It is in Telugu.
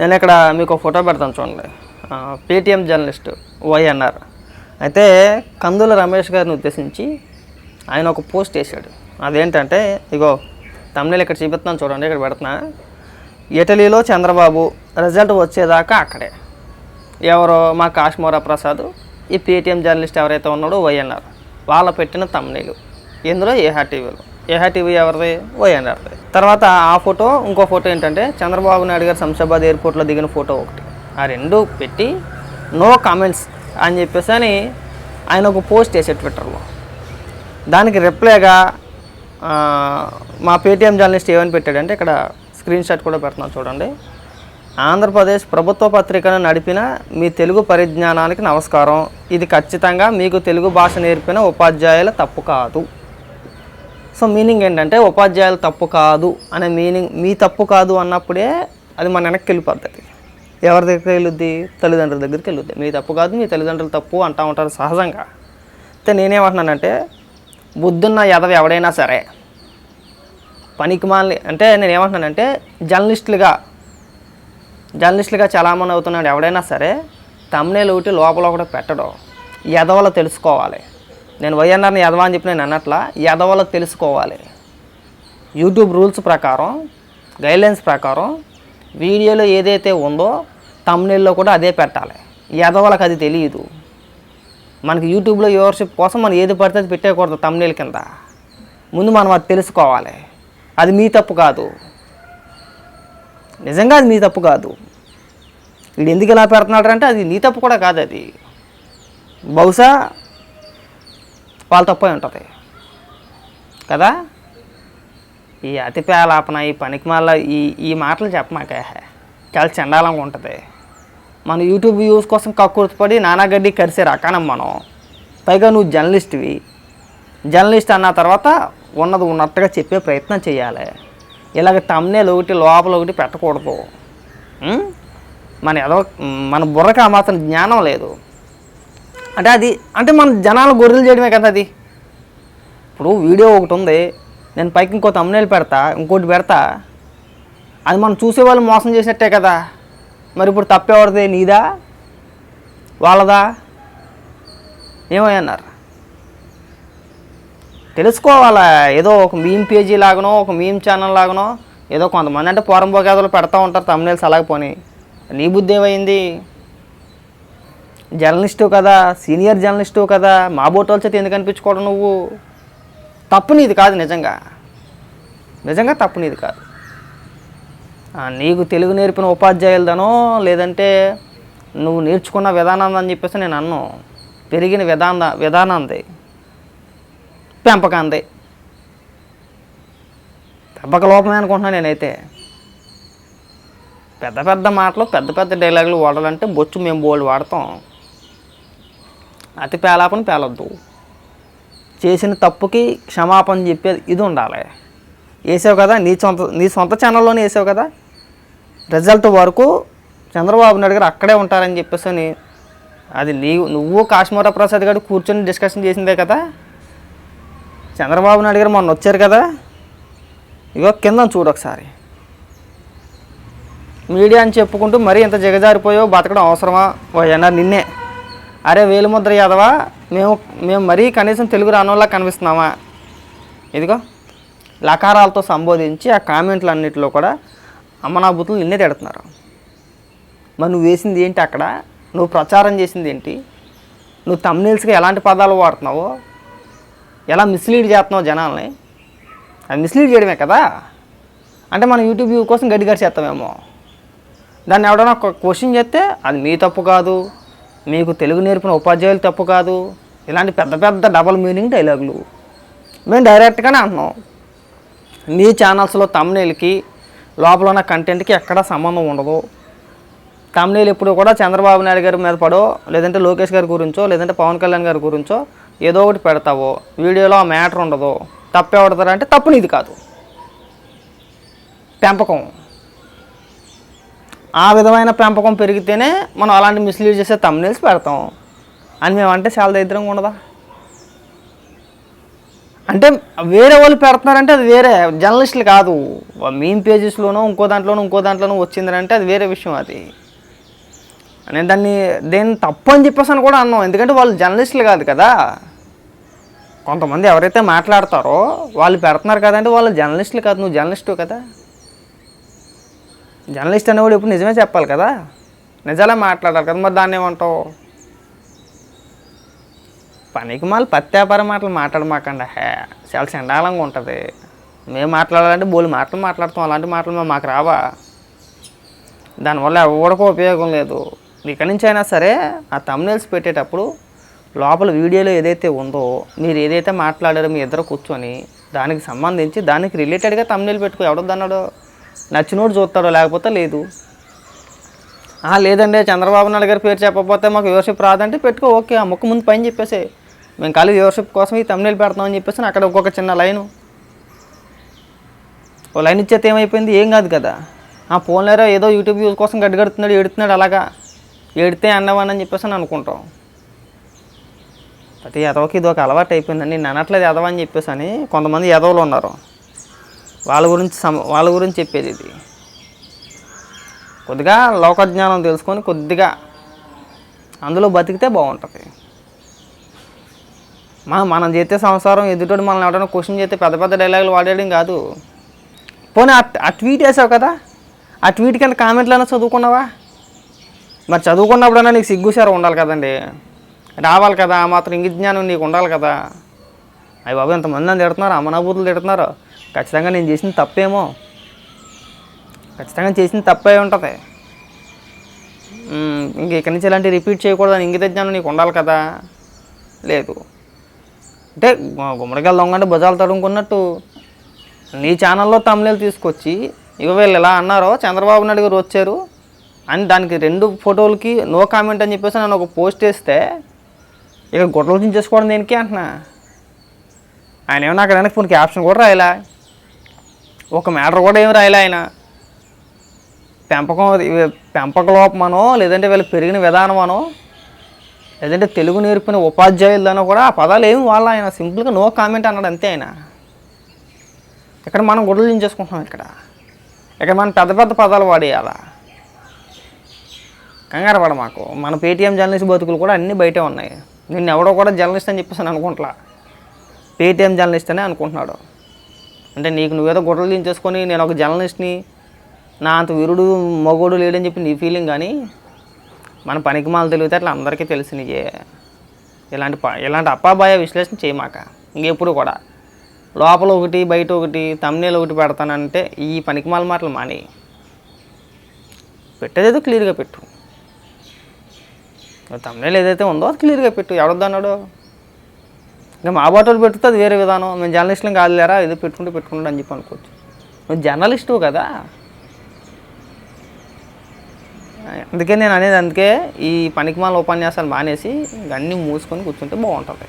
నేను ఇక్కడ మీకు ఒక ఫోటో పెడతాను చూడండి. పేటీఎం జర్నలిస్ట్ వైఎన్ఆర్ అయితే కందుల రమేష్ గారిని ఉద్దేశించి ఆయన ఒక పోస్ట్ వేశాడు. అదేంటంటే ఇగో తమిళ ఇక్కడ చూపిస్తున్నాను చూడండి ఇక్కడ పెడుతున్నా. ఇటలీలో చంద్రబాబు రిజల్ట్ వచ్చేదాకా అక్కడే. ఎవరో మా కాశ్మోరా ప్రసాద్ ఈ పేటీఎం జర్నలిస్ట్ ఎవరైతే ఉన్నాడో వైఎన్ఆర్ వాళ్ళ పెట్టిన తమిళీలు ఇందులో ఏహా టీవీలో ఏహా టీవీ ఎవరిది? వైఎన్ఆర్ది తర్వాత ఆ ఫోటో ఇంకో ఫోటో ఏంటంటే చంద్రబాబు నాయుడు గారు శంషాబాద్ ఎయిర్పోర్ట్లో దిగిన ఫోటో ఒకటి. ఆ రెండు పెట్టి నో కామెంట్స్ అని చెప్పేసి అని ఆయన ఒక పోస్ట్ చేశాడు ట్విట్టర్లో. దానికి రిప్లైగా మా పేటీఎం జర్నలిస్ట్ ఏమని పెట్టాడంటే ఇక్కడ స్క్రీన్ షాట్ కూడా పెడుతున్నాను చూడండి. ఆంధ్రప్రదేశ్ ప్రభుత్వ పత్రికను నడిపిన మీ తెలుగు పరిజ్ఞానానికి నమస్కారం. ఇది ఖచ్చితంగా మీకు తెలుగు భాష నేర్పిన ఉపాధ్యాయుల తప్పు కాదు. సో మీనింగ్ ఏంటంటే ఉపాధ్యాయులు తప్పు కాదు అనే మీనింగ్ మీ తప్పు కాదు అన్నప్పుడే అది మన వెనక్కి వెళ్ళిపోద్ది. ఎవరి దగ్గరికి వెళ్ళుద్ది? తల్లిదండ్రుల దగ్గరికి వెళ్ళుద్ది. మీ తప్పు కాదు మీ తల్లిదండ్రులు తప్పు అంటూ ఉంటారు సహజంగా. అయితే నేనేమంటున్నానంటే బుద్ధున్న ఎదవ ఎవడైనా సరే పనికి మాలి అంటే నేను ఏమంటున్నానంటే జర్నలిస్టులుగా జర్నలిస్టులుగా చలామణి అవుతున్నాడు ఎవడైనా సరే తమ్నేలు ఒకటి లోపల ఒకటి పెట్టడం ఎదవలో తెలుసుకోవాలి. నేను వైఎన్ఆర్ని ఎదవ అని చెప్పి నేను అన్నట్ల ఎదవలో తెలుసుకోవాలి. యూట్యూబ్ రూల్స్ ప్రకారం గైడ్లైన్స్ ప్రకారం వీడియోలో ఏదైతే ఉందో తమ్నేల్లో కూడా అదే పెట్టాలి. ఎదవలకు అది తెలియదు. మనకి యూట్యూబ్లో వ్యూవర్షిప్ కోసం మనం ఏది పడితే అది పెట్టేయకూడదు తమ్నేల్ కింద. ముందు మనం అది తెలుసుకోవాలి. అది మీ తప్పు కాదు. నిజంగా అది మీ తప్పు కాదు. వీడు ఎందుకు ఇలా పెడుతున్నాడు అంటే అది నీ తప్పు కూడా కాదు అది. బహుశా వాళ్ళ తప్పే ఉంటుంది. కదా? ఈ అతి పేలాపన ఈ పనికి మళ్ళీ ఈ ఈ మాటలు చెప్పమాకే. చాలా చండాలంగా ఉంటుంది. మన యూట్యూబ్ వ్యూస్ కోసం కక్కుర్తిపడి నానాగడ్డి కరిసే రకానం మనం. పైగా నువ్వు జర్నలిస్ట్వి. జర్నలిస్ట్ అన్న తర్వాత ఉన్నది ఉన్నట్టుగా చెప్పే ప్రయత్నం చేయాలి. ఇలాగ తమ్నేలు ఒకటి లోపల ఒకటి పెట్టకూడదు. మన ఏదో మన బుర్రకి ఆ మాత్రం జ్ఞానం లేదు. అంటే అది అంటే మన జనాలు గొర్రెలు చేయడమే కదా అది. ఇప్పుడు వీడియో ఒకటి ఉంది. నేను పైకి ఇంకో తమ్నేలు పెడతా ఇంకోటి పెడతా. అది మనం చూసేవాళ్ళు మోసం చేసినట్టే కదా. మరి ఇప్పుడు తప్పేవాడిదే నీదా? వాళ్ళదా? ఏమయ్యన్నారు తెలుసుకోవాలా? ఏదో ఒక మీమ్ పేజీ లాగనో ఒక మీమ్ ఛానల్ లాగనో ఏదో కొంతమంది అంటే పోరంబోకేదలు పెడతా ఉంటారు తమ్నేల్స్ అలాగే పోనీ. నీ బుద్ధి ఏమైంది? జర్నలిస్టు కదా సీనియర్ జర్నలిస్టు కదా మా బోటోల చేతి ఎందుకు అనిపించుకోవడం నువ్వు? తప్పు నీది కాదు నిజంగా. నిజంగా తప్పు నీది కాదు. నీకు తెలుగు నేర్పిన ఉపాధ్యాయులదనో లేదంటే నువ్వు నేర్చుకున్న విధానం అని చెప్పేసి నేను అన్ను. పెరిగిన విధాన విధానంది. పెంపకంది. పెంపక లోపమే అనుకుంటున్నాను నేనైతే. పెద్ద పెద్ద మాటలు పెద్ద పెద్ద డైలాగులు వాడాలంటే బొచ్చు మేము బోల్డ్ వాడతాం. అతి పేలాపని పేలొద్దు. చేసిన తప్పుకి క్షమాపణ చెప్పేది ఇది ఉండాలి. వేసావు కదా నీ సొంత నీ సొంత ఛానల్లోనే వేసావు కదా? రిజల్ట్ వరకు చంద్రబాబు నాయుడు గారు అక్కడే ఉంటారని చెప్పేసి అని అది నీ నువ్వు కాశ్మీరా ప్రసాద్ గారు కూర్చొని డిస్కషన్ చేసిందే కదా? చంద్రబాబు నాయుడు గారు మొన్న వచ్చారు కదా? ఇగో కింద చూడు ఒకసారి. మీడియా అని చెప్పుకుంటూ మరీ ఇంత దిగజారిపోయో బతకడం అవసరమా? ఓ నిన్నే. అరే వేలుముద్ర యాదవా మేము మేము మరీ కనీసం తెలుగు రానోళ్ళ కనిపిస్తున్నామా? ఇదిగో లకారాలతో సంబోధించి ఆ కామెంట్లు అన్నిటిలో కూడా అమ్మనాభూతులు నిన్నే తిడుతున్నారు. మరి నువ్వు వేసింది ఏంటి అక్కడ? నువ్వు ప్రచారం చేసింది ఏంటి? నువ్వు తమ్నీల్స్గా ఎలాంటి పదాలు వాడుతున్నావో? ఎలా మిస్లీడ్ చేస్తున్నావు జనాల్ని? అది మిస్లీడ్ చేయడమే కదా? అంటే మనం యూట్యూబ్ వ్యూ కోసం గడ్డి గడి చేస్తామేమో. దాన్ని ఎవడన్నా ఒక క్వశ్చన్ చేస్తే అది మీ తప్పు కాదు. మీకు తెలుగు నేర్పిన ఉపాధ్యాయులు తప్పు కాదు. ఇలాంటి పెద్ద పెద్ద డబల్ మీనింగ్ డైలాగులు. మేము డైరెక్ట్గానే అంటున్నాం. మీ ఛానల్స్లో తమ్నేల్కి లోపల ఉన్న కంటెంట్కి ఎక్కడా సంబంధం ఉండదు. తమ్నేల్ ఎప్పుడు కూడా చంద్రబాబు నాయుడు గారి మీద పడో లేదంటే లోకేష్ గారి గురించో లేదంటే పవన్ కళ్యాణ్ గారి గురించో ఏదో ఒకటి పెడతావో. వీడియోలో ఆ మ్యాటర్ ఉండదు. తప్పెవడతారంటే తప్పు నీది కాదు. పెంపకం. ఆ విధమైన పెంపకం పెరిగితేనే మనం అలాంటి మిస్లీడ్ చేసే తమ్నేల్స్ పెడతాం. అని మేమంటే చాలా దరిద్రంగా ఉండదా? అంటే వేరే వాళ్ళు పెడుతున్నారంటే అది వేరే జర్నలిస్టులు కాదు. మెయిన్ పేజెస్లోనో ఇంకో దాంట్లోనో ఇంకో దాంట్లోనో వచ్చిందంటే అది వేరే విషయం అది. నేను దాన్ని దేన్ని తప్పు అని చెప్పేసి అని కూడా అన్నాం. ఎందుకంటే వాళ్ళు జర్నలిస్టులు కాదు కదా. కొంతమంది ఎవరైతే మాట్లాడతారో వాళ్ళు పెడుతున్నారు కదంటే వాళ్ళు జర్నలిస్టులు కాదు నువ్వు జర్నలిస్టు కదా. జర్నలిస్ట్ అనేవాడు ఇప్పుడు నిజమే చెప్పాలి కదా? నిజాలే మాట్లాడాలి కదా మరి దాన్ని ఏమంటావు? పనికి మాలు పత్యాపార మాటలు మాట్లాడమాకండి. హే చాలా చండాలంగా ఉంటుంది. మేము మాట్లాడాలంటే బోలు మాటలు మాట్లాడతాం. అలాంటి మాటలు మేము మాకు రావా? దానివల్ల ఎవరికో ఉపయోగం లేదు. ఇక్కడి నుంచి అయినా సరే ఆ తమ్నేల్స్ పెట్టేటప్పుడు లోపల వీడియోలో ఏదైతే ఉందో మీరు ఏదైతే మాట్లాడారో మీ ఇద్దరు కూర్చొని దానికి సంబంధించి దానికి రిలేటెడ్గా తమ్నేలు పెట్టుకో. ఎవడొద్దన్నాడో? నచ్చినోడు చూస్తాడో లేకపోతే లేదు. లేదండి చంద్రబాబు నాయుడు గారి పేరు చెప్పకపోతే మాకు వ్యూవర్షిప్ రాదంటే పెట్టుకో ఓకే ఆ ముక్క ముందు పైన చెప్పేసి. మేము ఖాళీ వ్యూవర్షిప్ కోసం ఈ తమిళ పెడతామని చెప్పేసి అక్కడ ఒక్కొక్క చిన్న లైను. ఓ లైన్ ఇచ్చేస్తే ఏమైపోయింది? ఏం కాదు కదా. ఆ ఫోన్లేరా ఏదో యూట్యూబ్ యూజ్ కోసం గడ్డగడుతున్నాడు ఏడుతున్నాడు అలాగా. ఏడితే అన్నవానని చెప్పేసి అని అనుకుంటాం. ప్రతి ఎదవకి ఇది ఒక అలవాటు అయిపోయిందండి. నేను అనట్లేదు ఎదవ అని చెప్పేసి అని. కొంతమంది ఎదవలు ఉన్నారు. వాళ్ళ గురించి సమ వాళ్ళ గురించి చెప్పేది ఇది. కొద్దిగా లోకజ్ఞానం తెలుసుకొని కొద్దిగా అందులో బతికితే బాగుంటుంది. మా మనం చేస్తే సంసారం ఎదుటోడు మనల్ని ఎవరైనా క్వశ్చన్ చేస్తే పెద్ద పెద్ద డైలాగులు వాడేయడం కాదు. పోనీ ఆ ట్వీట్ వేసావు కదా? ఆ ట్వీట్ కింద కామెంట్లైనా చదువుకున్నావా? మరి చదువుకున్నప్పుడైనా నీకు సిగ్గుసారు ఉండాలి కదండి. రావాలి కదా ఆ మాత్రం ఇంగిత జ్ఞానం నీకు ఉండాలి కదా. అయ్యి బాబు ఎంతమంది అని తిడుతున్నారు అమ్మనాబూతులు తిడుతున్నారు. ఖచ్చితంగా నేను చేసిన తప్పేమో. ఖచ్చితంగా చేసిన తప్పే ఉంటుంది. ఇంక ఇక్కడి నుంచి ఇలాంటి రిపీట్ చేయకూడదని ఇంగిత జ్ఞానం నీకు ఉండాలి కదా? లేదు. అంటే గుమ్మడికాయలు దొంగంటే భుజాలు తడుముకున్నట్టు నీ ఛానల్లో తమిళలు తీసుకొచ్చి ఇక వీళ్ళు ఎలా అన్నారో చంద్రబాబు నాయుడు గారు వచ్చారు అని దానికి రెండు ఫోటోలకి నో కామెంట్ అని చెప్పేసి నన్ను ఒక పోస్ట్ వేస్తే ఇక గుడ్డలు చేసుకోవడం దేనికి అంటున్నా? ఆయన ఏమన్నా అక్కడ వెనక్కి ఫోన్ క్యాప్షన్ కూడా రాయలా? ఒక మ్యాటర్ కూడా ఏమి రాయలే ఆయన. పెంపకం పెంపక లోపమనో లేదంటే వీళ్ళు పెరిగిన విధానమనో లేదంటే తెలుగు నేర్పిన ఉపాధ్యాయులనో కూడా ఆ పదాలు ఏమి వాళ్ళ ఆయన. సింపుల్గా నో కామెంట్ అన్నాడు అంతే ఆయన. ఇక్కడ మనం గుడ్లు చేసుకుంటున్నాం ఇక్కడ. ఇక్కడ మనం పెద్ద పెద్ద పదాలు వాడేయాలా? కంగారు పడ మాకు. మన పేటీఎం జర్నలిస్ట్ బతుకులు కూడా అన్నీ బయటే ఉన్నాయి. నిన్ను ఎవడో కూడా జర్నలిస్ట్ అని చెప్పేసి అనుకుంటా పేటీఎం జర్నలిస్ట్ అనే అనుకుంటున్నాడు. అంటే నీకు నువ్వేదో గుడ్డలు దించేసుకొని నేను ఒక జర్నలిస్ట్ని నా అంత వీరుడు మగోడు లేడని చెప్పి నీ ఫీలింగ్ కానీ మన పనికి మాలు తెలివితే అట్లా అందరికీ తెలిసినయే ఇలాంటి ప ఇలాంటి అప్పాబాయ విశ్లేషణ చేయమాక ఇంకెప్పుడు కూడా. లోపల ఒకటి బయట ఒకటి తమ్నేలు ఒకటి పెడతానంటే ఈ పనికిమాల మాటలు మాని. పెట్టేదేదో క్లియర్గా పెట్టు. తమ్నేలు ఏదైతే ఉందో అది క్లియర్గా పెట్టు. ఎవడొద్దన్నాడో? ఇంకా మా బాటలు పెడితే అది వేరే విధానం. మేము జర్నలిస్టులు కాదులేరా ఏదో పెట్టుకుంటే పెట్టుకుంటా అని చెప్పి అనుకోవచ్చు. నువ్వు జర్నలిస్టు కదా? అందుకే నేను అనేది అందుకే ఈ పనికిమాల ఉపన్యాసాలు మానేసి ఇవన్నీ అన్నీ మూసుకొని కూర్చుంటే బాగుంటుంది.